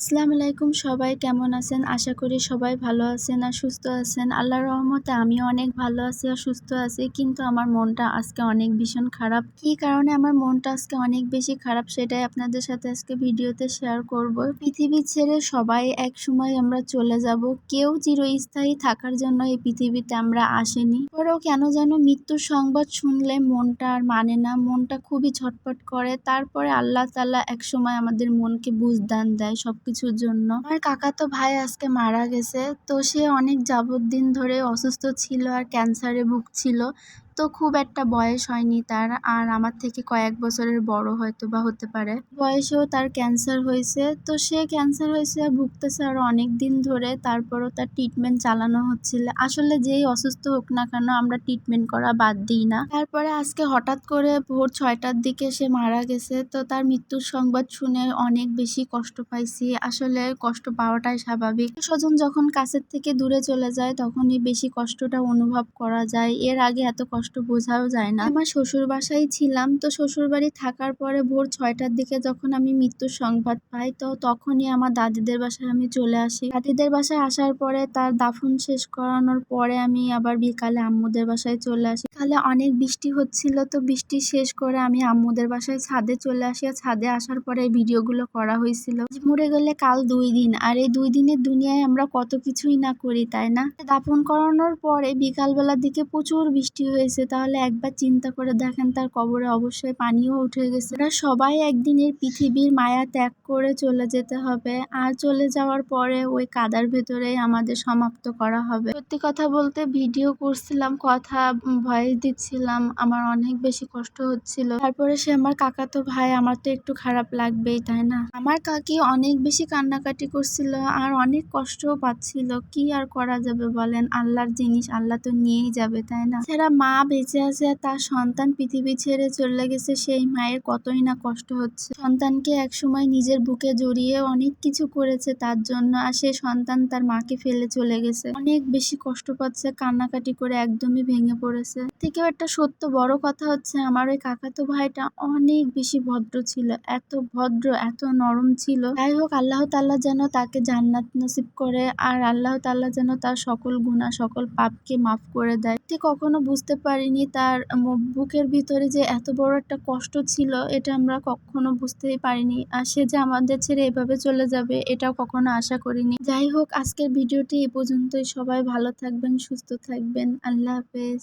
আসসালামু আলাইকুম সবাই, কেমন আছেন? আশা করি সবাই ভালো আছেন আর সুস্থ আছেন। আল্লাহর রহমতে আমিও অনেক ভালো আছি আর সুস্থ আছি, কিন্তু আমার মনটা আজকে অনেক ভীষণ খারাপ। কি কারণে আমার মনটা আজকে অনেক বেশি খারাপ সেটাই আপনাদের সাথে আজকে ভিডিওতে শেয়ার করব। পৃথিবী ছেড়ে সবাই এক সময় আমরা চলে যাব। কেউ চিরস্থায়ী থাকার জন্য এই পৃথিবীতে আমরা আসেনি। পরেও কেন যেন মৃত্যুর সংবাদ শুনলে মনটা আর মানে না, মনটা খুবই ছটপট করে। তারপরে আল্লাহ তাল্লাহ এক সময় আমাদের মনকে বুঝদান দেয় সব কিছুর জন্য। আমার কাকা তো ভাই আজকে মারা গেছে, তো সে অনেক যাবত দিন ধরে অসুস্থ ছিল আর ক্যান্সারে ভুগছিল। তো খুব একটা বয়স হয়নি তার, আর আমার থেকে কয়েক বছরের বড় হয়তো বা হতে পারে। বয়সেও তার ক্যান্সার হয়েছে, তো সে ক্যান্সার হয়েছে ভুগতেছে আরও অনেক দিন ধরে, তারপরও তার ট্রিটমেন্ট চালানো হচ্ছিল। আসলে যেই অসুস্থ হোক না কেন আমরা ট্রিটমেন্ট করা বাদ দিই না। তারপরে আজকে হঠাৎ করে ভোর ছয়টার দিকে সে মারা গেছে, তো তার মৃত্যুর সংবাদ শুনে অনেক বেশি কষ্ট পাইছি। আসলে কষ্ট পাওয়াটাই স্বাভাবিক। স্বজন যখন কাছের থেকে দূরে চলে যায়, তখনই বেশি কষ্টটা অনুভব করা যায়। এর আগে এত কষ্ট কষ্ট বোঝাও যায় না। আমার শ্বশুর বাসায় ছিলাম তো শ্বশুর বাড়ি থাকার পরে ভোর ছয়টার দিকে যখন আমি মৃত্যুর সংবাদ পাই, তো তখনই আমার দাদিদের বাসায় আমি চলে আসি। দাদিদের বাসায় আসার পরে তার দাফন শেষ করানোর পরে আমি আবার বিকালে আম্মুদের বাসায় চলে আসি। কালে অনেক বৃষ্টি হচ্ছিল, তো বৃষ্টি শেষ করে আমি আম্মুদের বাসায় ছাদে চলে আসি। আর ছাদে আসার পরে এই ভিডিওগুলো করা হয়েছিল। মরে গেলে কাল দুই দিন, আর এই দুই দিনের দুনিয়ায় আমরা কত কিছুই না করি, তাই না? দাফন করানোর পরে বিকালবেলার দিকে প্রচুর বৃষ্টি হয়েছে, তাহলে একবার চিন্তা করে দেখেন, তার কবরে অবশ্যই পানিও উঠে গেছে। ওরা সবাই একদিনের পৃথিবীর মায়া ত্যাগ করে চলে যেতে হবে, আর চলে যাওয়ার পরে ওই কাদার ভেতরেই আমাদের সমাপ্ত করা হবে। সত্যি কথা বলতে ভিডিও করছিলাম, কথা ভয়েস দিচ্ছিলাম, আমার অনেক বেশি কষ্ট হচ্ছিল। তারপরে সে আমার কাকাতো ভাই, আমার তো একটু খারাপ লাগবেই, তাই না? আমার কাকি অনেক বেশি কান্নাকাটি করছিল আর অনেক কষ্টও পাচ্ছিল। কি আর করা যাবে বলেন? আল্লাহর জিনিস আল্লাহ তো নিয়েই যাবে, তাই না? সেরা মা বেঁচে আছে তার সন্তান পৃথিবী ছেড়ে চলে গেছে, সেই মায়ের কতই না কষ্ট হচ্ছে। সন্তানকে একসময় নিজের বুকে জড়িয়ে অনেক কিছু করেছে তার জন্য আর সে সন্তান তার মাকে ফেলে চলে গেছে। অনেক বেশি কষ্ট পাচ্ছে, কান্নাকাটি করে একদমই ভেঙে পড়েছে। থেকেও একটা সত্য বড় কথা হচ্ছে আমার ওই কাকাতো ভাইটা অনেক বেশি ভদ্র ছিল, এত ভদ্র, এত নরম ছিল। যাই হোক, আল্লাহ তাল্লাহ যেন তাকে জান্নাত নসিব করে আর আল্লাহ তাল্লাহ যেন তার সকল গুণা সকল পাপকে মাফ করে দেয়। ঠিক কখনো বুঝতে পারিনি তার বুকের ভিতরে যে এত বড় একটা কষ্ট ছিল, এটা আমরা কখনো বুঝতেই পারিনি। আর সে যে আমাদের ছেড়ে এভাবে চলে যাবে, এটাও কখনো আশা করিনি। যাই হোক, আজকের ভিডিওটি এ পর্যন্তই। সবাই ভালো থাকবেন, সুস্থ থাকবেন। আল্লাহ হাফেজ।